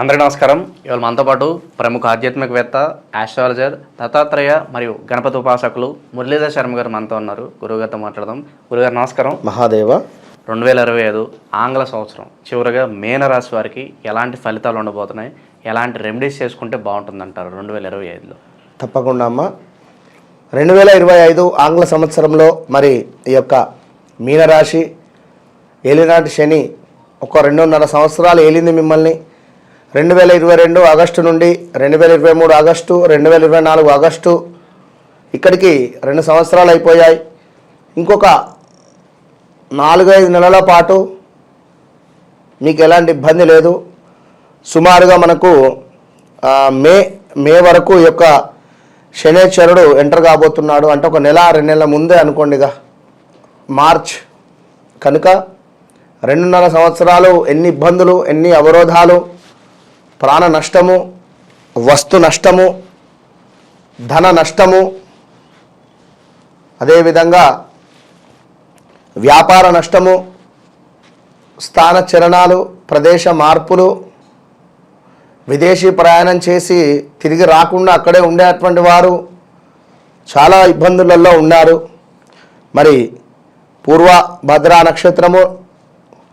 అందరికీ నమస్కారం. ఇవాళ మనతో పాటు ప్రముఖ ఆధ్యాత్మికవేత్త ఆస్ట్రాలజర్ దత్తాత్రేయ మరియు గణపతి ఉపాసకులు మురళీధర్ శర్మ గారు మనతో ఉన్నారు. గురువుగారితో మాట్లాడదాం. గురుగారు నమస్కారం. మహాదేవ. రెండు వేల ఇరవై ఐదు ఆంగ్ల సంవత్సరం చివరిగా మేనరాశి వారికి ఎలాంటి ఫలితాలు ఉండబోతున్నాయి? ఎలాంటి రెమెడీస్ చేసుకుంటే బాగుంటుందంటారు రెండు వేల ఇరవై ఐదులో? తప్పకుండా అమ్మ. రెండు వేల ఇరవై ఐదు ఆంగ్ల సంవత్సరంలో మరి ఈ యొక్క మీనరాశి ఏలినాటి శని ఒక రెండున్నర సంవత్సరాలు ఏలింది మిమ్మల్ని. రెండు వేల ఇరవై రెండు ఆగస్టు నుండి రెండు వేల ఇరవై మూడు ఆగస్టు రెండు వేల ఇరవై నాలుగు ఆగస్టు ఇక్కడికి రెండు సంవత్సరాలు అయిపోయాయి. ఇంకొక నాలుగైదు నెలల పాటు మీకు ఎలాంటి ఇబ్బంది లేదు. సుమారుగా మనకు మే మే వరకు ఈ యొక్క శనేశ్వరుడు ఎంటర్ కాబోతున్నాడు. అంటే ఒక నెల రెండు నెలల ముందే అనుకోండిగా మార్చ్ కనుక రెండున్నర సంవత్సరాలు ఎన్ని ఇబ్బందులు ఎన్ని అవరోధాలు ప్రాణ నష్టము వస్తు నష్టము ధన నష్టము అదేవిధంగా వ్యాపార నష్టము స్థాన చలనాలు ప్రదేశ మార్పులు విదేశీ ప్రయాణం చేసి తిరిగి రాకుండా అక్కడే ఉండేటువంటి వారు చాలా ఇబ్బందులలో ఉన్నారు. మరి పూర్వ భద్ర నక్షత్రము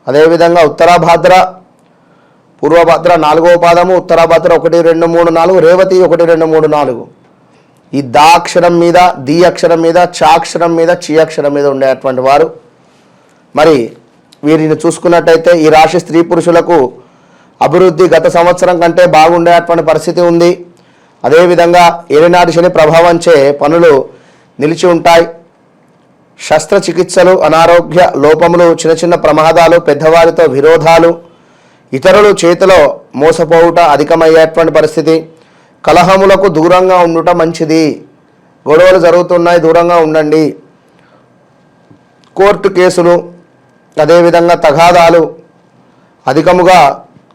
అదేవిధంగా ఉత్తరాభద్ర పూర్వభద్ర నాలుగవ పాదము ఉత్తరభద్ర ఒకటి రెండు మూడు నాలుగు రేవతి ఒకటి రెండు మూడు నాలుగు. ఈ దా అక్షరం మీద ది అక్షరం మీద చాక్షరం మీద చి అక్షరం మీద ఉండేటువంటి వారు. మరి వీరిని చూసుకున్నట్టయితే ఈ రాశి స్త్రీ పురుషులకు అభివృద్ధి గత సంవత్సరం కంటే బాగుండేటువంటి పరిస్థితి ఉంది. అదేవిధంగా ఏలినాటి శని ప్రభావంచే పనులు నిలిచి ఉంటాయి. శస్త్రచికిత్సలు అనారోగ్య లోపములు చిన్న చిన్న ప్రమాదాలు పెద్దవారితో విరోధాలు ఇతరులు చేతిలో మోసపోవుట అధికమయ్యేటువంటి పరిస్థితి. కలహములకు దూరంగా ఉండుట మంచిది. గొడవలు జరుగుతున్నాయి దూరంగా ఉండండి. కోర్టు కేసులు అదేవిధంగా తగాదాలు అధికముగా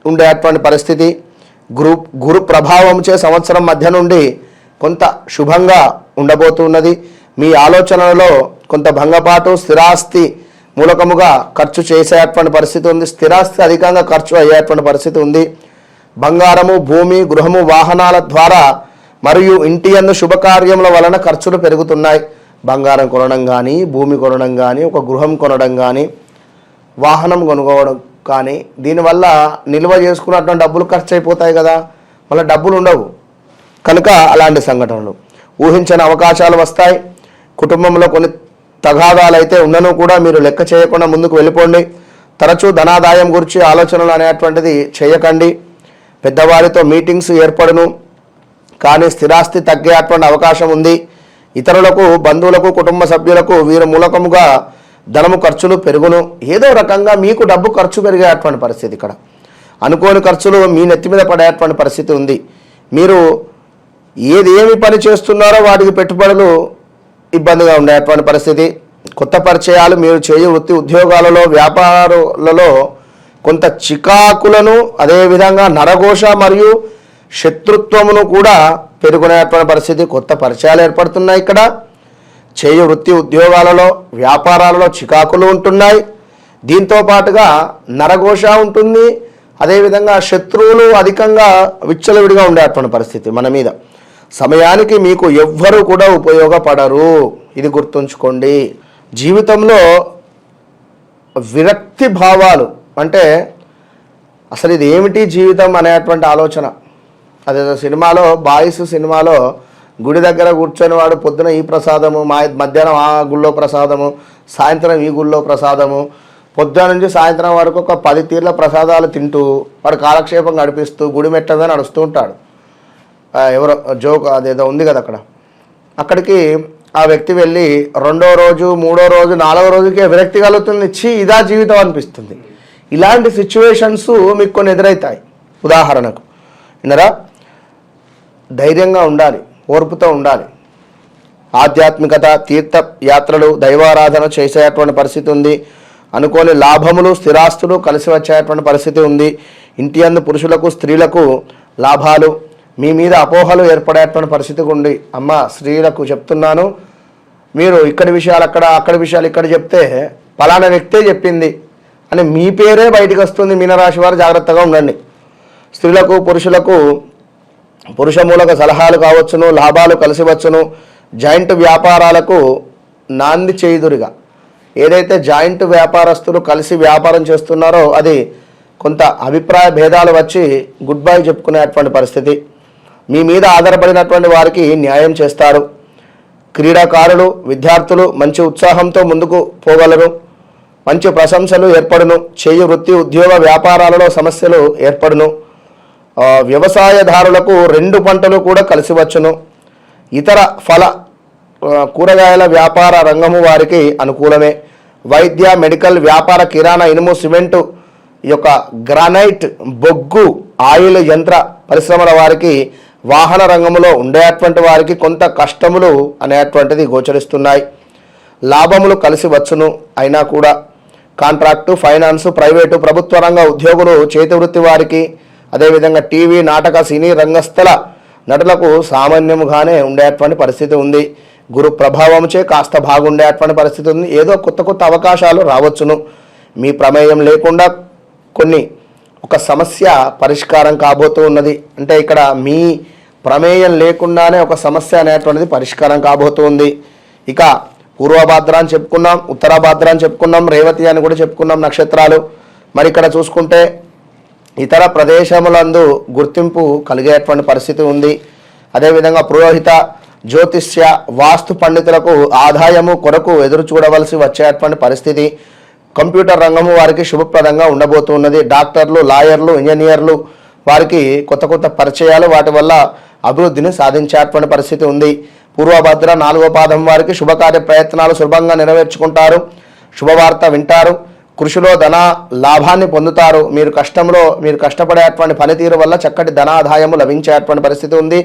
ఉండేటువంటి పరిస్థితి. గురు గురు ప్రభావంచే సంవత్సరం మధ్య నుండి కొంత శుభంగా ఉండబోతున్నది. మీ ఆలోచనలలో కొంత భంగపాటు స్థిరాస్తి మూలకముగా ఖర్చు చేసేటువంటి పరిస్థితి ఉంది. స్థిరాస్తి అధికంగా ఖర్చు అయ్యేటువంటి పరిస్థితి ఉంది. బంగారము భూమి గృహము వాహనాల ద్వారా మరియు ఇంటి అందు శుభకార్యముల వలన ఖర్చులు పెరుగుతున్నాయి. బంగారం కొనడం కానీ భూమి కొనడం కానీ ఒక గృహం కొనడం కానీ వాహనం కొనుక్కోవడం కానీ దీనివల్ల నిల్వ చేసుకున్నటువంటి డబ్బులు ఖర్చు అయిపోతాయి కదా. మళ్ళీ డబ్బులు ఉండవు. కనుక అలాంటి సంఘటనలు ఊహించని అవకాశాలు వస్తాయి. కుటుంబంలో కొన్ని తగాదాలు అయితే ఉన్నను కూడా మీరు లెక్క చేయకుండా ముందుకు వెళ్ళిపోండి. తరచూ ధనాదాయం గురించి ఆలోచనలు అనేటువంటిది చేయకండి. పెద్దవారితో మీటింగ్స్ ఏర్పడును. కానీ స్థిరాస్తి తగ్గేటువంటి అవకాశం ఉంది. ఇతరులకు బంధువులకు కుటుంబ సభ్యులకు వీరి మూలకముగా ధనము ఖర్చులు పెరుగును. ఏదో రకంగా మీకు డబ్బు ఖర్చు పెరిగేటువంటి పరిస్థితి ఇక్కడ. అనుకోని ఖర్చులు మీ నెత్తి మీద పడేటువంటి పరిస్థితి ఉంది. మీరు ఏది ఏమి పని చేస్తున్నారో వాటికి పెట్టుబడులు ఇబ్బందిగా ఉండేటువంటి పరిస్థితి. కొత్త పరిచయాలు మీరు చేయు వృత్తి ఉద్యోగాలలో వ్యాపారాలలో కొంత చికాకులను అదేవిధంగా నరఘోష మరియు శత్రుత్వమును కూడా పెరుగునేటువంటి పరిస్థితి. కొత్త పరిచయాలు ఏర్పడుతున్నాయి ఇక్కడ. చేయు వృత్తి ఉద్యోగాలలో వ్యాపారాలలో చికాకులు ఉంటున్నాయి. దీంతో పాటుగా నరఘోష ఉంటుంది. అదేవిధంగా శత్రువులు అధికంగా విచ్చలవిడిగా ఉండేటువంటి పరిస్థితి మన మీద. సమయానికి మీకు ఎవ్వరూ కూడా ఉపయోగపడరు. ఇది గుర్తుంచుకోండి. జీవితంలో విరక్తి భావాలు అంటే అసలు ఇది ఏమిటి జీవితం అనేటువంటి ఆలోచన. అదే సినిమాలో బాయ్స్ సినిమాలో గుడి దగ్గర కూర్చొని వాడు పొద్దున ఈ ప్రసాదము మా మధ్యాహ్నం ఆ గుళ్ళో ప్రసాదము సాయంత్రం ఈ గుళ్ళో ప్రసాదము పొద్దున నుంచి సాయంత్రం వరకు ఒక పది తీర్ల ప్రసాదాలు తింటూ వాడు కాలక్షేపం గడిపిస్తూ గుడి మెట్ట మీద నడుస్తూ ఉంటాడు. ఎవరో జోక్ అదేదో ఉంది కదా అక్కడ. అక్కడికి ఆ వ్యక్తి వెళ్ళి రెండో రోజు మూడో రోజు నాలుగో రోజుకే విరక్తి కలుగుతుంది. ఛీ ఇదా జీవితం అనిపిస్తుంది. ఇలాంటి సిచ్యువేషన్స్ మీకు కొన్ని ఎదురవుతాయి ఉదాహరణకు విన్నరా? ధైర్యంగా ఉండాలి ఓర్పుతో ఉండాలి. ఆధ్యాత్మికత తీర్థ యాత్రలు దైవారాధన చేసేటువంటి పరిస్థితి ఉంది. అనుకోని లాభములు స్థిరాస్తులు కలిసి వచ్చేటువంటి పరిస్థితి ఉంది. ఇంటి అందు పురుషులకు స్త్రీలకు లాభాలు మీ మీద అపోహలు ఏర్పడేటువంటి పరిస్థితి ఉంది. అమ్మ స్త్రీలకు చెప్తున్నాను. మీరు ఇక్కడి విషయాలు అక్కడ అక్కడి విషయాలు ఇక్కడ చెప్తే ఫలానా వ్యక్తే చెప్పింది అని మీ పేరే బయటకు వస్తుంది. మీనరాశి వారు జాగ్రత్తగా ఉండండి. స్త్రీలకు పురుషులకు పురుష మూలక సలహాలు కావచ్చును లాభాలు కలిసి వచ్చును. జాయింట్ వ్యాపారాలకు నాంది చేయుదురుగా. ఏదైతే జాయింట్ వ్యాపారస్తులు కలిసి వ్యాపారం చేస్తున్నారో అది కొంత అభిప్రాయ భేదాలు వచ్చి గుడ్ బై చెప్పుకునేటువంటి పరిస్థితి. మీ మీద ఆధారపడినటువంటి వారికి న్యాయం చేస్తారు. క్రీడాకారులు విద్యార్థులు మంచి ఉత్సాహంతో ముందుకు పోగలరు. మంచి ప్రశంసలు ఏర్పడును. చేయు వృత్తి ఉద్యోగ వ్యాపారాలలో సమస్యలు ఏర్పడును. వ్యవసాయదారులకు రెండు పంటలు కూడా కలిసి వచ్చును. ఇతర ఫల కూరగాయల వ్యాపార రంగము వారికి అనుకూలమే. వైద్య మెడికల్ వ్యాపార కిరాణా ఇనుము సిమెంటు ఈ యొక్క గ్రానైట్ బొగ్గు ఆయిల్ యంత్ర పరిశ్రమల వారికి వాహన రంగంలో ఉండేటువంటి వారికి కొంత కష్టములు అనేటువంటిది గోచరిస్తున్నాయి. లాభములు కలిసి వచ్చును అయినా కూడా కాంట్రాక్టు ఫైనాన్సు ప్రైవేటు ప్రభుత్వ రంగ ఉద్యోగులు చేతి వృత్తి వారికి అదేవిధంగా టీవీ నాటక సినీ రంగస్థల నటులకు సామాన్యముగానే ఉండేటువంటి పరిస్థితి ఉంది. గురు ప్రభావంచే కాస్త బాగుండేటువంటి పరిస్థితి ఉంది. ఏదో కొత్త కొత్త అవకాశాలు రావచ్చును. మీ ప్రమేయం లేకుండా కొన్ని ఒక సమస్య పరిష్కారం కాబోతూ ఉన్నది. అంటే ఇక్కడ మీ ప్రమేయం లేకుండానే ఒక సమస్య అనేటువంటిది పరిష్కారం కాబోతుంది ఇక పూర్వభాద్ర అని చెప్పుకున్నాం ఉత్తరాభాద్ర అని చెప్పుకున్నాం రేవతి అని కూడా చెప్పుకున్నాం నక్షత్రాలు. మరి ఇక్కడ చూసుకుంటే ఇతర ప్రదేశములందు గుర్తింపు కలిగేటువంటి పరిస్థితి ఉంది. అదేవిధంగా పురోహిత జ్యోతిష్య వాస్తు పండితులకు ఆదాయము కొరకు ఎదురు చూడవలసి వచ్చేటువంటి పరిస్థితి. కంప్యూటర్ రంగము వారికి శుభప్రదంగా ఉండబోతున్నది. డాక్టర్లు లాయర్లు ఇంజనీర్లు వారికి కొత్త కొత్త పరిచయాలు వాటి వల్ల అభివృద్ధిని సాధించేటువంటి పరిస్థితి ఉంది. పూర్వభద్ర నాలుగో పాదం వారికి శుభకార్య ప్రయత్నాలు సులభంగా నెరవేర్చుకుంటారు. శుభవార్త వింటారు. కృషిలో ధన లాభాన్ని పొందుతారు. మీరు కష్టంలో మీరు కష్టపడేటువంటి పనితీరు వల్ల చక్కటి ధనాదాయము లభించేటువంటి పరిస్థితి ఉంది.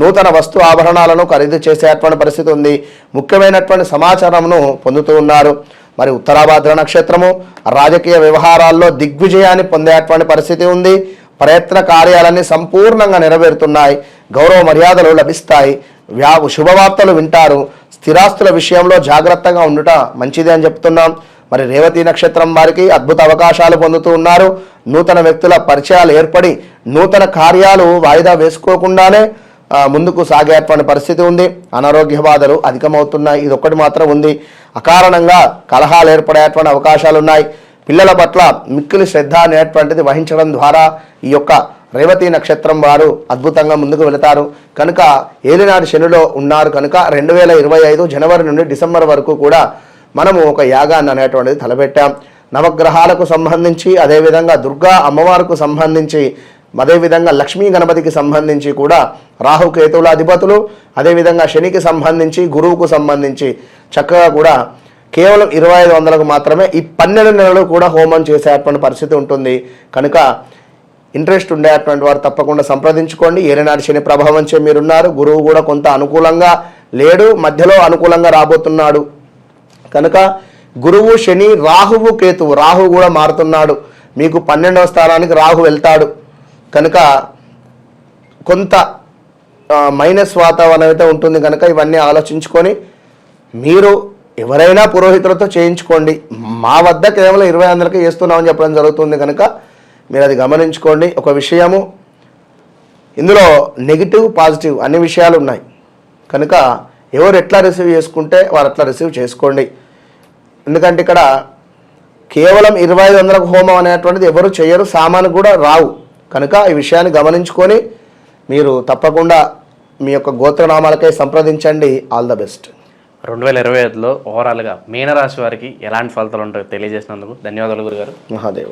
నూతన వస్తు ఆభరణాలను ఖరీదు చేసేటువంటి పరిస్థితి ఉంది. ముఖ్యమైనటువంటి సమాచారమును పొందుతూ ఉన్నారు. మరి ఉత్తరాభాద్ర నక్షత్రము రాజకీయ వ్యవహారాల్లో దిగ్విజయాన్ని పొందేటువంటి పరిస్థితి ఉంది. ప్రయత్న కార్యాలన్నీ సంపూర్ణంగా నెరవేరుతున్నాయి. గౌరవ మర్యాదలు లభిస్తాయి. వ్యా శుభవార్తలు వింటారు. స్థిరాస్తుల విషయంలో జాగ్రత్తగా ఉండుట మంచిది అని చెప్తున్నాం. మరి రేవతి నక్షత్రం వారికి అద్భుత అవకాశాలు పొందుతూ ఉన్నారు. నూతన వ్యక్తుల పరిచయాలు ఏర్పడి నూతన కార్యాలు వాయిదా వేసుకోకుండానే ముందుకు సాగేటువంటి పరిస్థితి ఉంది. అనారోగ్య బాధలు అధికమవుతున్నాయి. ఇది ఒక్కటి మాత్రం ఉంది. అకారణంగా కలహాలు ఏర్పడేటువంటి అవకాశాలు ఉన్నాయి పిల్లల పట్ల మిక్కిలి శ్రద్ధ అనేటువంటిది వహించడం ద్వారా ఈ యొక్క రేవతి నక్షత్రం వారు అద్భుతంగా ముందుకు వెళతారు. కనుక ఏలినాడు శనిలో ఉన్నారు కనుక రెండు వేల ఇరవై ఐదు జనవరి నుండి డిసెంబర్ వరకు కూడా మనము ఒక యాగాన్ని అనేటువంటిది తలపెట్టాం. నవగ్రహాలకు సంబంధించి అదేవిధంగా దుర్గా అమ్మవారికి సంబంధించి అదేవిధంగా లక్ష్మీ గణపతికి సంబంధించి కూడా రాహుకేతువుల అధిపతులు అదేవిధంగా శనికి సంబంధించి గురువుకు సంబంధించి చక్కగా కూడా కేవలం ఇరవై ఐదు వందలకు మాత్రమే ఈ పన్నెండు నెలలు కూడా హోమం చేసేటువంటి పరిస్థితి ఉంటుంది. కనుక ఇంట్రెస్ట్ ఉండేటువంటి వారు తప్పకుండా సంప్రదించుకోండి. ఏరనాటి శని ప్రభావం చే మీరున్నారు. గురువు కూడా కొంత అనుకూలంగా లేడు. మధ్యలో అనుకూలంగా రాబోతున్నాడు. కనుక గురువు శని రాహువు కేతువు రాహు కూడా మారుతున్నాడు. మీకు పన్నెండవ స్థానానికి రాహు వెళ్తాడు. కనుక కొంత మైనస్ వాతావరణం అయితే ఉంటుంది కనుక ఇవన్నీ ఆలోచించుకొని మీరు ఎవరైనా పురోహితులతో చేయించుకోండి. మా వద్ద కేవలం ఇరవై వందలకి చేస్తున్నామని చెప్పడం జరుగుతుంది కనుక మీరు అది గమనించుకోండి. ఒక విషయము ఇందులో నెగిటివ్ పాజిటివ్ అన్ని విషయాలు ఉన్నాయి. కనుక ఎవరు ఎట్లా రిసీవ్ చేసుకుంటే వారు అట్లా రిసీవ్ చేసుకోండి. ఎందుకంటే ఇక్కడ కేవలం ఇరవై ఐదు వందలకు హోమం అనేటువంటిది ఎవరు చేయరు సామాను కూడా రావు. కనుక ఈ విషయాన్ని గమనించుకొని మీరు తప్పకుండా మీ యొక్క గోత్రనామాలకై సంప్రదించండి. ఆల్ ద బెస్ట్ రెండు వేల ఇరవై ఐదులో ఓవరాల్గా మీనరాశి వారికి ఎలాంటి ఫలితాలు ఉంటాయో తెలియజేసినందుకు ధన్యవాదాలు గురుగారు. మహాదేవ.